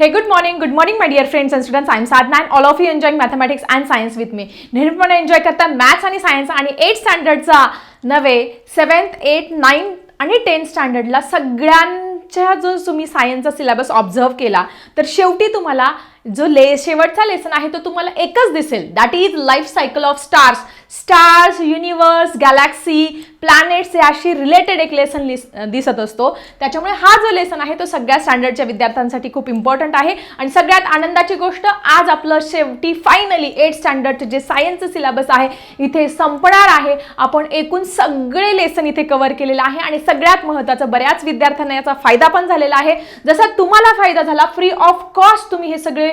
Hey good morning good morning my dear friends and students. I'm Sadhna and all of you enjoying mathematics and science with me नेहमीपणे enjoy करता maths आणि science आणि eight स्टँडर्डचा नव्हे seventh eight nine आणि tenth स्टँडर्डला सगळ्यांच्या जो तुम्ही सायन्सचा सिलेबस ऑब्झर्व केला तर शेवटी तुम्हाला जो ले शेवटचा लेसन आहे तो तुम्हाला एकच दिसेल. That is life cycle of stars stars universe galaxy planets याशी रिलेटेड एक लेसन दिसत असतो. त्याच्यामुळे हा जो लेसन आहे तो सगळ्या स्टँडर्डच्या विद्यार्थ्यांसाठी खूप इम्पॉर्टंट आहे. आणि सगळ्यात आनंदाची गोष्ट आज आपलं शेवटी फायनली एट स्टँडर्डचे जे सायन्सचं सिलेबस आहे इथे संपणार आहे. आपण एकूण सगळे लेसन इथे कव्हर केलेलं आहे आणि सगळ्यात महत्त्वाचं बऱ्याच विद्यार्थ्यांना याचा फायदा पण झालेला आहे. जसा तुम्हाला फायदा झाला फ्री ऑफ कॉस्ट तुम्ही हे सगळे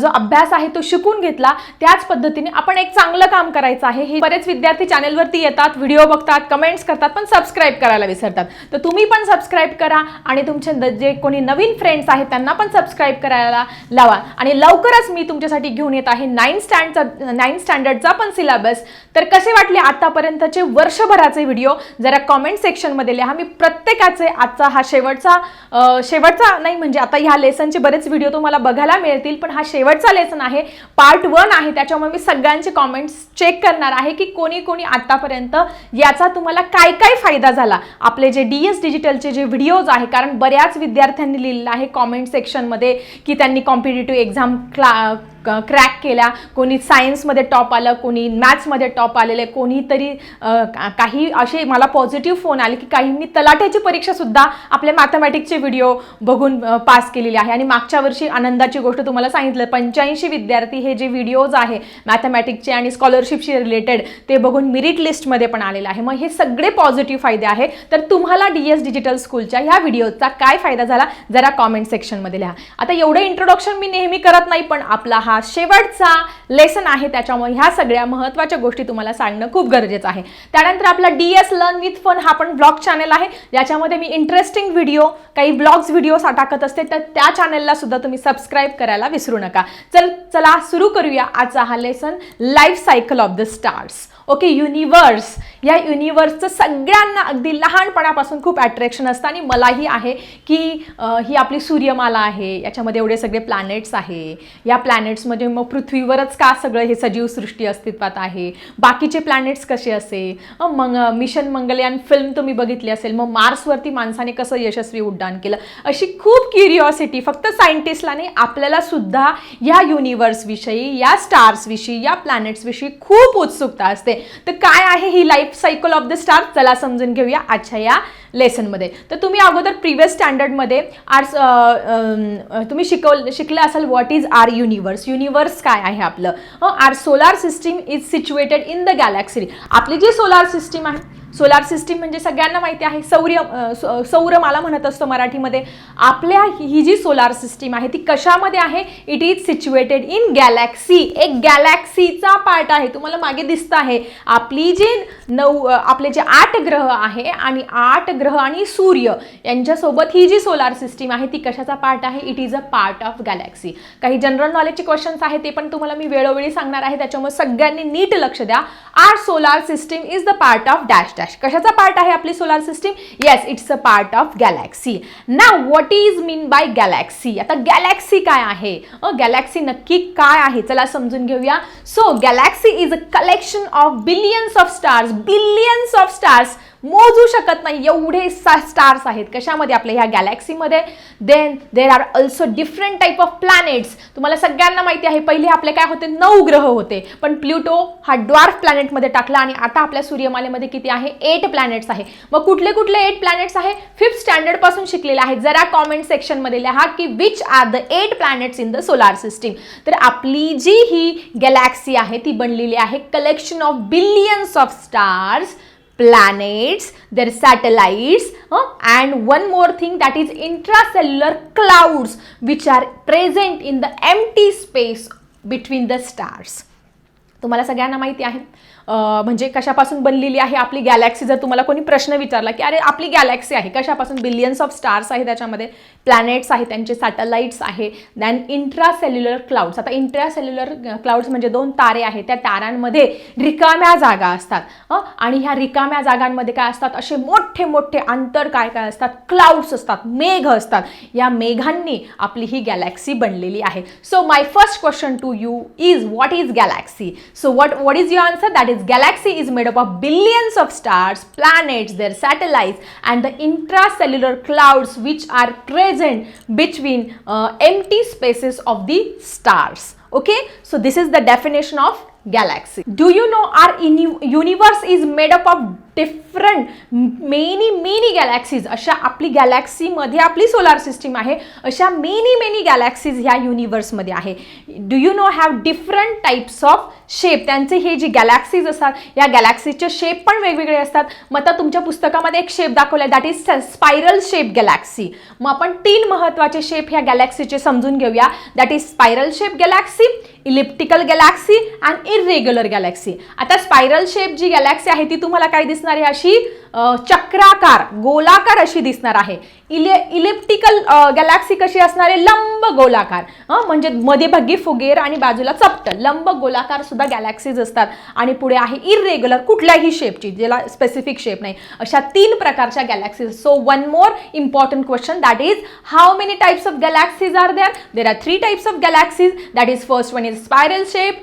जो अभ्यास आहे तो शिकून घेतला. त्याच पद्धतीने आपण एक चांगलं काम करायचं आहे. हे बरेच विद्यार्थी चॅनलवरती येतात व्हिडिओ बघतात कमेंट कमेंट्स करतात पण सबस्क्राईब करायला विसरतात. तर तुम्ही पण सबस्क्राईब करा आणि तुमचे जे कोणी नवीन फ्रेंड्स आहेत त्यांना पण सबस्क्राईब करायला लावा. आणि लवकरच मी तुमच्यासाठी घेऊन येत आहे नाईन स्टँडचा नाईन स्टँडर्डचा पण सिलेबस तर कसे वाटले आतापर्यंतचे वर्षभराचे व्हिडिओ जरा कॉमेंट सेक्शनमध्ये लिहा. मी प्रत्येकाचे आजचा हा शेवटचा शेवटचा नाही म्हणजे आता ह्या लेसनचे बरेच व्हिडिओ तुम्हाला बघायला मिळतील पण हा शेवटचा लेसन आहे. पार्ट वन आहे. त्याच्यामुळे मी सगळ्यांचे कॉमेंट्स चेक करणार आहे की कोणी कोणी आतापर्यंत याचा तुम्हाला काय काय फायदा झाला? आपले जे डी एस डिजिटलचे जे व्हिडिओज आहे कारण बऱ्याच विद्यार्थ्यांनी लिहिलेलं आहे कॉमेंट सेक्शनमध्ये की त्यांनी कॉम्पिटेटिव्ह एक्झाम क्ला क्रॅक केल्या. कोणी सायन्समध्ये टॉप आलं कोणी मॅथ्समध्ये टॉप आलेले कोणीतरी का- काही असे मला पॉझिटिव्ह फोन आले की काहींनी तलाठ्याची परीक्षासुद्धा आपल्या मॅथमॅटिक्सचे व्हिडिओ बघून पास केलेली आहे. आणि मागच्या वर्षी आनंदाची गोष्ट तुम्हाला सांगितलं पंच्याऐंशी विद्यार्थी हे जे व्हिडिओज आहे मॅथमॅटिक्सचे आणि स्कॉलरशिपशी रिलेटेड ते बघून मिरिट लिस्टमध्ये पण आलेलं आहे. मग हे सगळे पॉझिटिव्ह फायदे आहे तर तुम्हाला डी एस डिजिटल स्कूलच्या ह्या व्हिडिओचा काय फायदा झाला? जरा कॉमेंट सेक्शनमध्ये लिहा. आता एवढं इंट्रोडक्शन मी नेहमी करत नाही पण आपला हा शेवटचा लेसन आहे. त्याच्यामुळे ह्या सगळ्या महत्त्वाच्या गोष्टी तुम्हाला सांगणं खूप गरजेचं आहे. त्यानंतर आपला D S learn with fun हा पण ब्लॉग चॅनल आहे. ज्याच्यामध्ये मी इंटरेस्टिंग व्हिडिओ काही ब्लॉग्स व्हिडिओ टाकत असते तर त्या चॅनलला सुद्धा तुम्ही सबस्क्राईब करायला विसरू नका. चल चला सुरू करूया आजचा हा lesson life cycle of the stars okay universe या युनिवर्सचं सगळ्यांना अगदी लहानपणापासून खूप अट्रॅक्शन असतं आणि मलाही आहे की ही आपली सूर्यमाला आहे. याच्यामध्ये एवढे सगळे प्लॅनेट्स आहे. या म्हणजे मग पृथ्वीवरच का सगळं हे सजीव सृष्टी अस्तित्वात आहे? बाकीचे प्लॅनेट्स कसे असे? मग मिशन मंगलयान फिल्म तुम्ही बघितली असेल मग मार्सवरती माणसाने कसं यशस्वी उड्डाण केलं? अशी खूप क्युरिओसिटी फक्त सायंटिस्टला नाही आपल्याला सुद्धा या युनिवर्सविषयी या स्टार्सविषयी या प्लॅनेट्सविषयी खूप उत्सुकता असते. तर काय आहे ही life cycle of the star चला समजून घेऊया. आजच्या या लेसनमध्ये. तर तुम्ही अगोदर प्रिव्हियस स्टँडर्डमध्ये आर्ट्स तुम्ही शिकव शिकलं असाल what is our universe universe काय आहे आपलं? Our solar system is situated in the galaxy आपली जी सोलार सिस्टीम आहे सोलार सिस्टीम म्हणजे सगळ्यांना माहिती आहे. सौर्य अ, मला सौरमाला म्हणत असतो मराठीमध्ये. आपल्या ही जी सोलार सिस्टीम आहे ती कशामध्ये आहे? It is situated in galaxy एक गॅलॅक्सीचा पार्ट आहे. तुम्हाला मागे दिसतं आहे. आपली जी नऊ आपले जे आठ ग्रह आहे आणि आठ ग्रह आणि सूर्य यांच्यासोबत ही जी सोलार सिस्टीम आहे ती कशाचा पार्ट आहे? It is a part of galaxy काही जनरल नॉलेजचे क्वेश्चन्स आहेत ते पण तुम्हाला मी वेळोवेळी सांगणार आहे. त्याच्यामुळे सगळ्यांनी नीट लक्ष द्या. Are solar system is the part of dash dash कशाचा पार्ट आहे आपली solar system yes it's a part of galaxy ना what is mean by galaxy आता गॅलॅक्सी काय आहे? गॅलॅक्सी नक्की काय आहे? चला समजून घेऊया. So galaxy is a collection of billions of stars billions of stars मोजू शकत नाही. एवढे स्टार्स आहेत. कशामध्ये? आपल्या ह्या गॅलॅक्सीमध्ये then there are also different type of planets तुम्हाला सगळ्यांना माहिती आहे पहिले आपले काय होते? नऊ ग्रह होते. पण प्ल्युटो हा ड्वार्फ प्लॅनेटमध्ये टाकला आणि आता आपल्या सूर्यमालेमध्ये किती आहे? एट प्लॅनेट्स आहे. मग कुठले कुठले एट प्लॅनेट्स आहे? फिफ्थ स्टँडर्डपासून शिकलेले आहेत. जरा कॉमेंट सेक्शनमध्ये लिहा की which are the eight planets in the solar system तर आपली जी ही गॅलॅक्सी आहे ती बनलेली आहे. Collection of billions of stars planets, their satellites, uh, and one more thing that is intracellular clouds which are present in the empty space between the stars. तुम्हाला सगळ्यांना माहिती आहे अं, म्हणजे कशापासून बनलेली आहे आपली गॅलॅक्सी जर तुम्हाला कोणी प्रश्न विचारला की अरे आपली गॅलॅक्सी आहे कशापासून? बिलियन्स ऑफ स्टार्स आहे त्याच्यामध्ये. प्लॅनेट्स आहे त्यांचे सॅटेलाइट्स आहे. दॅन इंट्रासेल्युलर क्लाउड्स आता इंट्रासेल्युलर क्लाउड्स म्हणजे दोन तारे आहेत. त्या ताऱ्यांमध्ये रिकाम्या जागा असतात. हं? आणि ह्या रिकाम्या जागांमध्ये काय असतात? असे मोठे मोठे अंतर काय काय असतात? क्लाउड्स असतात. मेघ असतात. या मेघांनी आपली ही गॅलॅक्सी बनलेली आहे. So my first question to you is what is galaxy so what what is your answer that is galaxy is made up of billions of stars, planets, their satellites and the intracellular clouds which are present between uh, empty spaces of the stars. Okay, so this is the definition of galaxy. Do you know our universe is made up of different many many galaxies अशा आपली गॅलॅक्सीमध्ये आपली solar system आहे. अशा many many galaxies ह्या युनिवर्समध्ये आहे. Do you know have different types of shape त्यांचे हे जे गॅलॅक्सीज असतात या गॅलॅक्सीजचे शेप पण वेगवेगळे असतात. मग आता तुमच्या पुस्तकामध्ये एक शेप दाखवला that is spiral shape galaxy मग आपण तीन महत्त्वाचे शेप ह्या गॅलॅक्सीचे समजून घेऊया. That is spiral shape galaxy elliptical galaxy and irregular galaxy. आता स्पायरल शेप जी गॅलॅक्सी आहे ती तुम्हाला काय दिसणार आहे अशी? चक्राकार गोलाकार अशी दिसणार आहे. इले इलिप्टिकल गॅलॅक्सी कशी असणार आहे? लंब गोलाकार. हं, म्हणजे मध्यभागी फुगेर आणि बाजूला चपट लंब गोलाकार सुद्धा गॅलॅक्सीज असतात. आणि पुढे आहे इरेग्युलर कुठल्याही शेपची ज्याला स्पेसिफिक शेप नाही. अशा तीन प्रकारच्या galaxies so one more important question that is how many types of galaxies are there there are three types of galaxies that is first one is spiral shape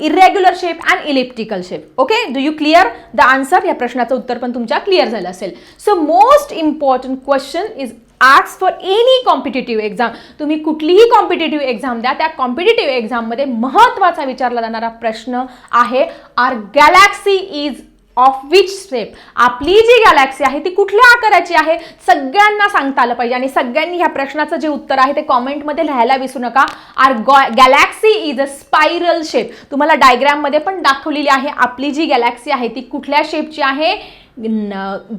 irregular shape and elliptical shape okay do you clear the answer या प्रश्नाचं उत्तर पण तुमच्या clear झालं असेल. So most important question is arts for any competitive exam तुम्ही कुठलीही competitive exam द्या त्या कॉम्पिटेटिव्ह एक्झाममध्ये महत्त्वाचा विचारला जाणारा प्रश्न आहे our galaxy is of which shape आपली जी गॅलॅक्सी आहे ती कुठल्या आकाराची आहे? सगळ्यांना सांगता आलं पाहिजे. आणि सगळ्यांनी ह्या प्रश्नाचं जे उत्तर आहे ते कॉमेंटमध्ये लिहायला विसरू नका. Our गॉ galaxy is a spiral shape तुम्हाला डायग्राममध्ये पण दाखवलेली आहे आपली जी गॅलॅक्सी आहे ती कुठल्या शेपची आहे?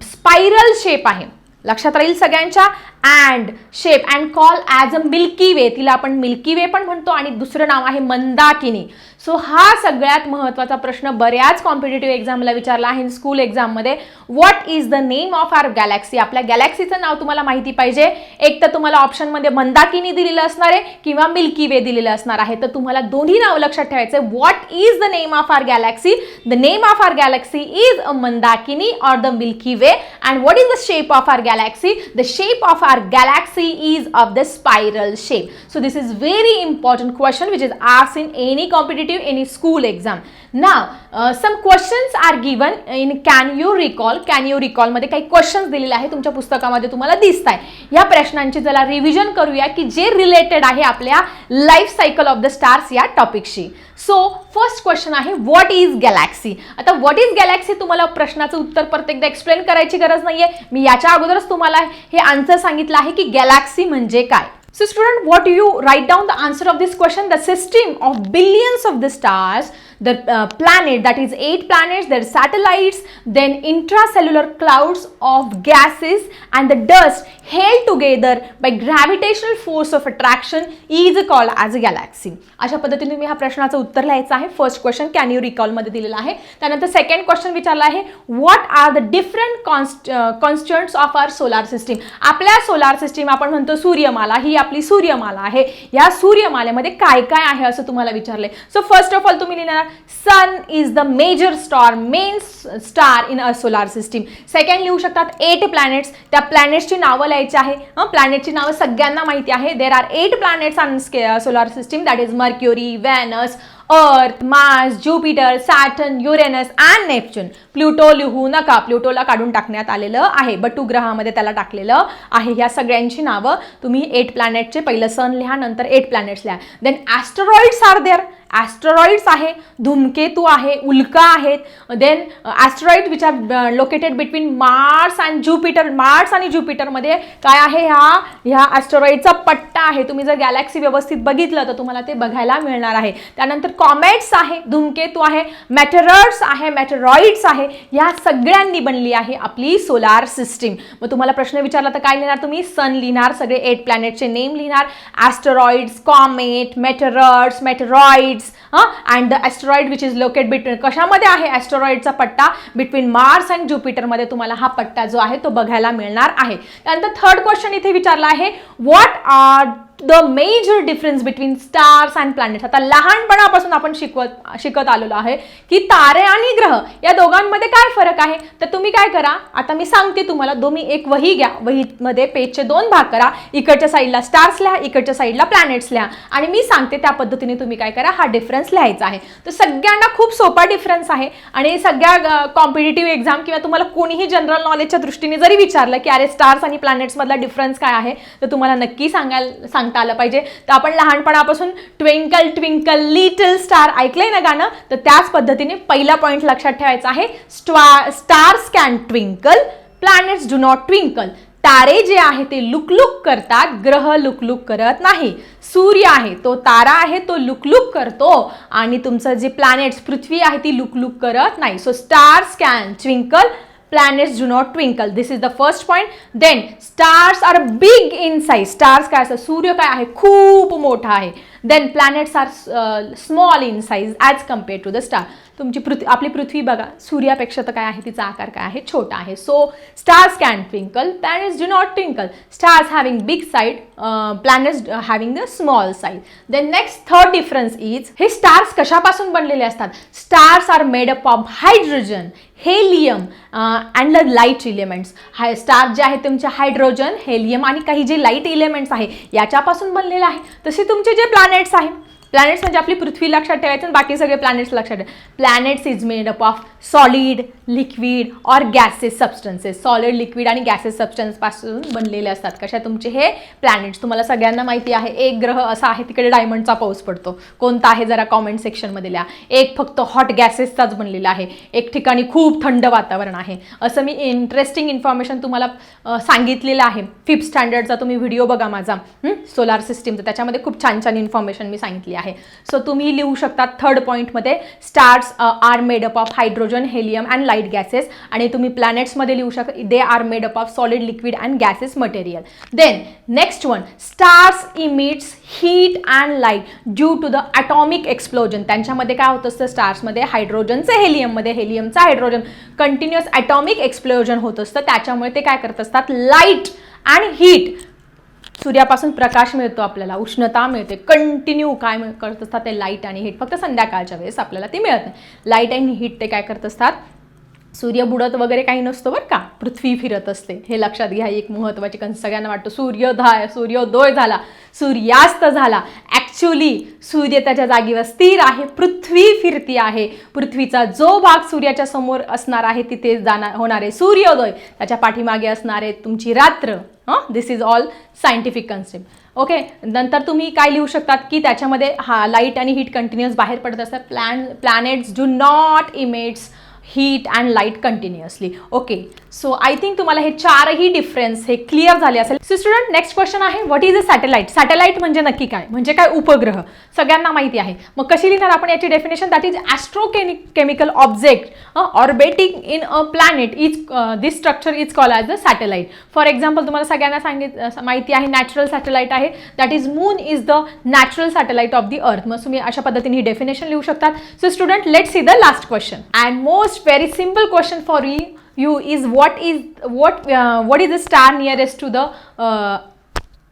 स्पायरल शेप आहे. लक्षात राहील सगळ्यांच्या? And shape and call as a milky way तिला आपण मिल्की वे पण म्हणतो आणि दुसरं नाव आहे मंदाकिनी. सो हा सगळ्यात महत्त्वाचा प्रश्न बऱ्याच कॉम्पिटेटिव्ह एक्झामला विचारला आहे. स्कूल एक्झाममध्ये what is the name of our galaxy आपल्या गॅलॅक्सीचं नाव तुम्हाला माहिती पाहिजे. एक तर तुम्हाला ऑप्शनमध्ये मंदाकिनी दिलेलं असणार आहे किंवा मिल्की वे दिलेलं असणार आहे. तर तुम्हाला दोन्ही नाव लक्षात ठेवायचं आहे. What is the name of our galaxy the name of our galaxy is a Mandakini or the milky way and what is the shape of our galaxy the shape of our galaxy is of the spiral shape so this is very important question which is आस in any competitive competitive, any school exam. Now, uh, some questions are given in can you recall, can you recall मध्ये काही questions दिलेले आहे तुमच्या पुस्तकामध्ये तुम्हाला दिसत आहे या प्रश्नांची जरा रिव्हिजन करूया की जे रिलेटेड आहे आपल्या life cycle of the stars या टॉपिकशी सो फर्स्ट क्वेश्चन आहे व्हॉट इज गॅलॅक्सी आता व्हॉट इज गॅलॅक्सी तुम्हाला प्रश्नाचं उत्तर प्रत्येकदा एक्सप्लेन करायची गरज नाहीये. मी याच्या अगोदरच तुम्हाला हे आन्सर सांगितलं आहे की गॅलॅक्सी म्हणजे काय. So student, what do you write down the answer of this question? The system of billions of the stars, the uh, planet that is eight planets, their satellites, then intracellular clouds of gases and the dust held together by gravitational force of attraction is called as a galaxy. अशा पद्धतीने तुम्ही ह्या प्रश्नाचं उत्तर लिहायचं आहे. First question can you रिकॉलमध्ये दिलेला आहे. त्यानंतर सेकंड क्वेश्चन विचारला आहे. What are the different constants of our solar system आपल्या सोलार सिस्टीम आपण म्हणतो सूर्यमाला. ही आपली सूर्यमाला आहे. या सूर्यमालेमध्ये काय काय आहे असं तुम्हाला विचारलंय. सो फर्स्ट ऑफ ऑल तुम्ही लिहिणार sun is the major star main star in a solar system second लिहू शकतात एट प्लॅनेट्स त्या प्लॅनेट्सची नावं लिहायची आहे. प्लॅनेटची नावं सगळ्यांना माहिती आहे. There are eight planets on solar system that is Mercury Venus Earth Mars Jupiter Saturn Uranus and Neptune Pluto लिहू नका. प्लुटोला काढून टाकण्यात आलेलं आहे. बटू ग्रहामध्ये त्याला टाकलेलं आहे. ह्या सगळ्यांची नावं तुम्ही एट प्लॅनेटचे पहिलं सन लिहा नंतर एट प्लॅनेट्स लिहा. Then asteroids are there asteroids आहे धूमकेतू आहे उल्का आहेत. Then asteroid which are located between Mars and Jupiter Mars आणि ज्युपिटरमध्ये काय आहे ह्या ह्या ॲस्ट्रॉइडचा पट्टा आहे. तुम्ही जर गॅलॅक्सी व्यवस्थित बघितलं तर तुम्हाला ते बघायला मिळणार आहे. त्यानंतर कॉमेट्स आहे धूमकेतू आहे मॅटेरर्स आहे मॅटेरॉइड्स आहे. ह्या सगळ्यांनी बनली आहे आपली सोलार सिस्टीम मग तुम्हाला प्रश्न विचारला तर काय लिहिणार तुम्ही? सन लिहिणार सगळे एट प्लॅनेटचे नेम लिहिणार. ॲस्टरॉइड्स कॉमेट मेटेरर्स मेटेरॉइड्स ॲस्ट्रॉइड्स हां and the asteroid which is locate between कशामध्ये आहे ॲस्ट्रॉइडचा पट्टा? बिटवीन मार्स अँड ज्युपिटरमध्ये तुम्हाला हा पट्टा जो आहे तो बघायला मिळणार आहे. त्यानंतर थर्ड क्वेश्चन इथे विचारला आहे what are the major difference between stars and planets आता लहानपणापासून आपण शिकवत शिकत आलेलो आहे की तारे आणि ग्रह या दोघांमध्ये काय फरक आहे? तर तुम्ही काय करा? आता मी सांगते तुम्हाला तुम्ही एक वही घ्या. वहीमध्ये पेजचे दोन भाग करा. इकडच्या साईडला स्टार्स लिहा इकडच्या साईडला प्लॅनेट्स लिहा. आणि मी सांगते त्या पद्धतीने तुम्ही काय करा हा डिफरन्स लिहायचा आहे. तर सगळ्यांना खूप सोपा डिफरन्स आहे. आणि सगळ्या कॉम्पिटेटिव्ह एक्झाम किंवा तुम्हाला कोणीही जनरल नॉलेजच्या दृष्टीने जरी विचारलं की अरे स्टार्स आणि प्लॅनेट्समधला डिफरन्स काय आहे? तर तुम्हाला नक्की सांगायला सांग सांगता आलं पाहिजे. तर आपण लहानपणापासून ट्विंकल ट्विंकल लिटल स्टार ऐकलंय ना गाणं? तर त्याच पद्धतीने पहिला पॉईंट लक्षात ठेवायचा आहे. स्ट्वा stars can twinkle planets do not twinkle तारे जे आहे ते लुकलुक करतात ग्रह लुकलुक करत नाही. सूर्य आहे तो तारा आहे तो लुकलुक करतो. आणि तुमचं जे प्लॅनेट्स पृथ्वी आहे ती लुकलुक करत नाही. So stars can twinkle planets do not twinkle this is the first point then stars are big in size stars काय असतं सूर्य काय आहे खूप मोठा आहे then planets are small in size as compare to the star तुमची पृथ्वी आपली पृथ्वी बघा सूर्यापेक्षा तर काय आहे तिचा आकार काय आहे छोटा आहे. So stars can twinkle planets do not twinkle stars having big side planets having the small size then next third difference is हे स्टार्स कशापासून बनलेले असतात? Stars are made up of hydrogen helium and the light elements high star जे आहे तुमचे hydrogen helium आणि काही जे लाइट इलिमेंट्स आहे याच्यापासून बनलेलं आहे. तसे तुमचे जे प्लॅनेट्स आहे. प्लॅनेट्स म्हणजे आपली पृथ्वी लक्षात ठेवायचं आणि बाकी सगळे प्लॅनेट्स लक्षात ठेवा. Planets is made up of solid liquid or gases substances solid liquid आणि गॅसेस सबस्टन्सपासून बनलेले असतात. कशा तुमचे हे प्लॅनेट्स तुम्हाला सगळ्यांना माहिती आहे. एक ग्रह असा आहे तिकडे डायमंडचा पाऊस पडतो. कोणता आहे जरा कॉमेंट सेक्शनमध्ये लिहा. एक फक्त हॉट गॅसेसचाच बनलेला आहे. एक ठिकाणी खूप थंड वातावरण आहे. असं मी इंटरेस्टिंग इन्फॉर्मेशन तुम्हाला सांगितलेलं आहे. फिफ्थ स्टँडर्डचा तुम्ही व्हिडिओ बघा माझा. सोलार सिस्टीमचा त्याच्यामध्ये खूप छान छान इन्फॉर्मेशन मी सांगितली आहे. सो तुम्ही लिहू शकता थर्ड पॉईंटमध्ये stars are made up of hydrogen helium and light gases आणि तुम्ही प्लॅनेट्समध्ये लिहू शकता they are made up of solid liquid and gases material then next one stars emits heat and light due to the atomic explosion त्यांच्यामध्ये काय होत असतं? स्टार्समध्ये हायड्रोजनचं हेलियममध्ये हेलियमचं हायड्रोजन कंटिन्युअस ॲटॉमिक एक्सप्लोजन होत असतं. त्याच्यामुळे ते काय करत असतात? लाइट अँड हीट सूर्यापासून प्रकाश मिळतो आपल्याला उष्णता मिळते कंटिन्यू काय करत असतात ते लाइट आणि हीट फक्त संध्याकाळच्या वेळेस आपल्याला ते मिळत नाही. लाइट आणि हीट ते काय करत असतात? सूर्य बुडत वगैरे काही नसतो बरं का. पृथ्वी फिरत असते. हे लक्षात घ्या एक महत्त्वाची कन सगळ्यांना वाटतं सूर्योदय सूर्योदय झाला सूर्यास्त झाला. ॲक्च्युली सूर्य त्याच्या जागेवर स्थिर आहे पृथ्वी फिरती आहे. पृथ्वीचा जो भाग सूर्याच्या समोर असणार आहे तिथे जाणार होणारे सूर्योदय. त्याच्या पाठीमागे असणारे तुमची रात्र. हां? This is all scientific concept okay नंतर तुम्ही काय लिहू शकतात की त्याच्यामध्ये हा लाइट आणि हीट कंटिन्युअस बाहेर पडत असतात. Plan planets do not emits heat and light continuously okay so I think तुम्हाला हे चारही डिफरन्स हे क्लिअर झाले असेल. सो स्टुडंट नेक्स्ट क्वेश्चन आहे what is a satellite satellite म्हणजे नक्की काय? म्हणजे काय उपग्रह? सगळ्यांना माहिती आहे. मग कशी लिहिणार आपण याची definition that is astro chemical object orbiting in a planet is this structure is call as a satellite for example तुम्हाला सगळ्यांना सांगित माहिती आहे नॅचरल सॅटेलाईट आहे. That is moon is the natural satellite of the earth मग तुम्ही अशा पद्धतीने ही डेफिनेशन लिहू शकतात. So student let see the last question and most very simple question for you, you is what is what uh, what is the star nearest to the uh,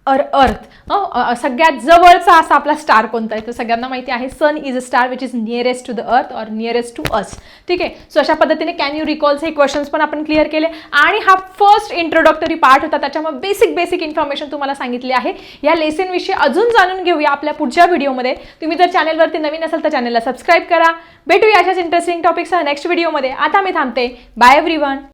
uh earth. हो, सगळ्यात जवळचा असा आपला star कोणता आहे? तर सगळ्यांना माहिती आहे sun is a star which is nearest to the earth और नियरेस्ट टू अस ठीक आहे? सो अशा पद्धतीने कॅन यू रिकॉल्स हे क्वेश्चन्स पण आपण क्लिअर केले. आणि हा फर्स्ट इंट्रोडक्टरी पार्ट होता त्याच्यामुळे बेसिक बेसिक इन्फॉर्मेशन तुम्हाला सांगितली आहे. या लेसनविषयी अजून जाणून घेऊया आपल्या पुढच्या व्हिडिओमध्ये तुम्ही जर चॅनलवरती नवीन असाल तर चॅनलला सबस्क्राईब करा. भेटूया अशाच इंटरेस्टिंग टॉपिक्सह नेक्स्ट व्हिडिओमध्ये आता मी थांबते. Bye every